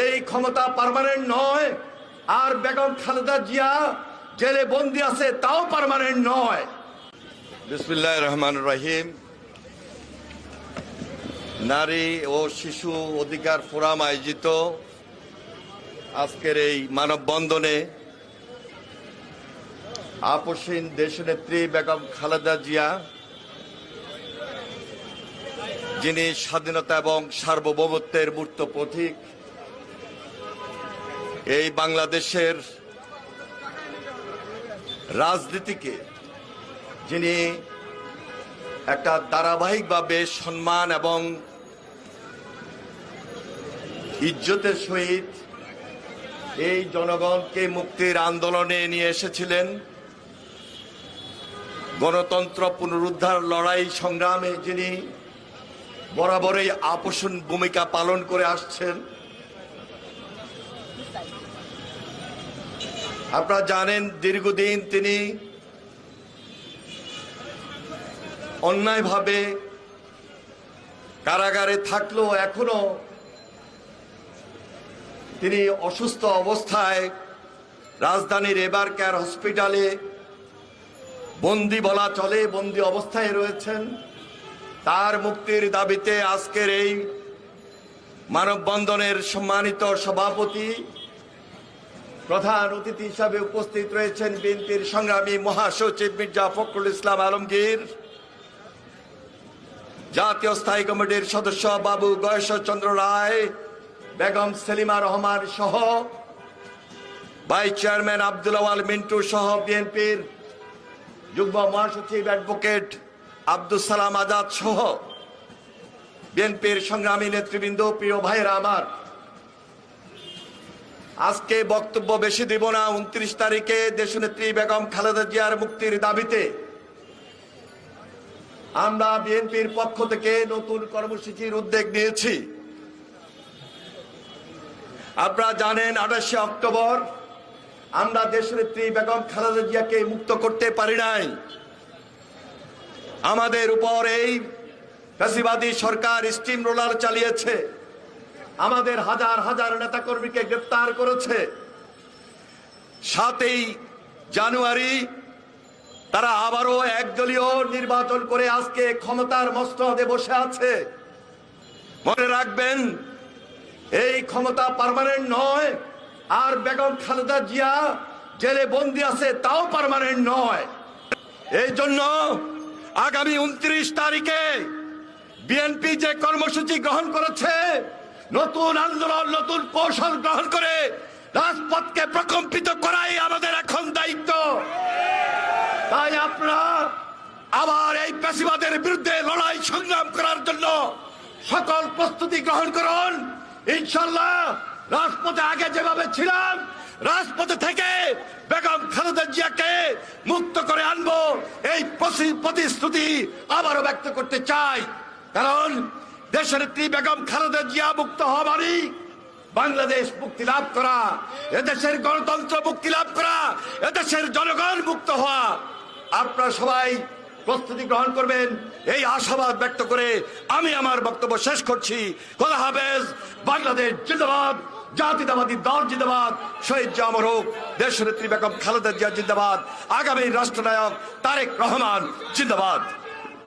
এই ক্ষমতা পারমানেন্ট নয়। আর বেগম খালেদা জিয়া জেলে বন্দি আছে, তাও পারমানেন্ট নয়। বিসমুল্লাহ রহমান রহিম। নারী ও শিশু অধিকার ফোরাম আয়োজিত আজকের এই মানববন্ধনে আপসীন দেশনেত্রী বেগম খালেদা জিয়া, যিনি স্বাধীনতা এবং সার্বভৌমত্বের মূর্ত প্রতীক এই বাংলাদেশের রাজনীতিকে, যিনি একটা ধারাবাহিকভাবে সম্মান এবং ইজ্জতের সহিত এই জনগণকে মুক্তির আন্দোলনে নিয়ে এসেছিলেন, গণতন্ত্র পুনরুদ্ধার লড়াই সংগ্রামে যিনি বরাবরই আপোষণ ভূমিকা পালন করে আসছেন। আপনারা জানেন দীর্ঘদিন তিনি অন্যায়ভাবে কারাগারে থাকলেও এখনও তিনি অসুস্থ অবস্থায় রাজধানীর এবার কেয়ার হসপিটালে বন্দি বলা চলে, বন্দি অবস্থায় রয়েছেন। তার মুক্তির দাবিতে আজকের এই মানববন্ধনের সম্মানিত সভাপতি, প্রধান অতিথি হিসাবে উপস্থিত রয়েছেন বিএনপির সংগ্রামী মহাসচিব মির্জা ফখরুল ইসলাম আলমগীর, জাতীয় স্থায়ী কমিটির সদস্য বাবু গয়েশ্বরচন্দ্র রায়, বেগম সেলিমা রহমান সহ ভাইস চেয়ারম্যান আব্দুল আওয়াল মিন্টু সহ বিএনপির যুগ্ম মহাসচিব অ্যাডভোকেট আব্দুল সালাম আজাদ সহ বিএনপির সংগ্রামী নেতৃবৃন্দ, প্রিয় ভাইয়েরা আমার। আজকে বক্তব্য বেশি দিব না, উনত্রিশ তারিখে দেশনেত্রী বেগম খালেদা জিয়ার মুক্তির দাবিতে আমরা বিএনপির পক্ষ থেকে নতুন কর্মসূচির উদ্যোগ নিয়েছি। আপনারা জানেন, আঠাশে অক্টোবর আমরা দেশনেত্রী বেগম খালেদা জিয়াকে মুক্ত করতে পারি নাই। আমাদের উপর এই ফ্যাসিবাদী সরকার স্টিম রোলার চালিয়েছে। আমাদের হাজার হাজার নেতাকর্মীকে গ্রেপ্তার করেছে। সাতই জানুয়ারি তারা আবারও একদলীয় নির্বাচন করে আজকে ক্ষমতার মস্তদে বসে আছে। মনে রাখবেন, এই ক্ষমতা পারমানেন্ট নয়, আর বেগম খালেদা জিয়া জেলে বন্দি আছে, তাও পারমানেন্ট নয়। এই জন্য আগামী উনত্রিশ তারিখে বিএনপি যে কর্মসূচি গ্রহণ করেছে, নতুন আন্দোলন, নতুন কৌশল গ্রহণ করে রাজপথকে প্রকম্পিত করাই আমাদের এখন দায়িত্ব। তাই আপনারা আবার এই পেশিবাদের বিরুদ্ধে লড়াই সংগ্রাম করার জন্য সকল প্রস্তুতি গ্রহণ করুন। ইনশাল্লাহ রাজপথে আগে যেভাবে ছিলাম, রাজপথে থেকে বেগম খালেদা জিয়াকে মুক্ত করে আনব, এই প্রতি- প্রতিশ্রুতি আবারও ব্যক্ত করতে চাই। কারণ দেশনেত্রী বেগম খালেদা জিয়া মুক্ত হওয়া মানেই বাংলাদেশ মুক্তি লাভ করা, এদেশের গণতন্ত্র মুক্তি লাভ করা, এদেশের জনগণ মুক্ত হওয়া। আপনারা সবাই প্রস্তুতি গ্রহণ করবেন। এই আশাবাদ ব্যক্ত করে আমি আমার বক্তব্য শেষ করছি। খোদা হাফেজ, বাংলাদেশ জিন্দাবাদ জাতীয়তাবাদী দল জিন্দাবাদ, শহীদ জামর হোক দেশনেত্রী বেগম খালেদা জিয়া জিন্দাবাদ, আগামী রাষ্ট্রনায়ক তারেক রহমান জিন্দাবাদ।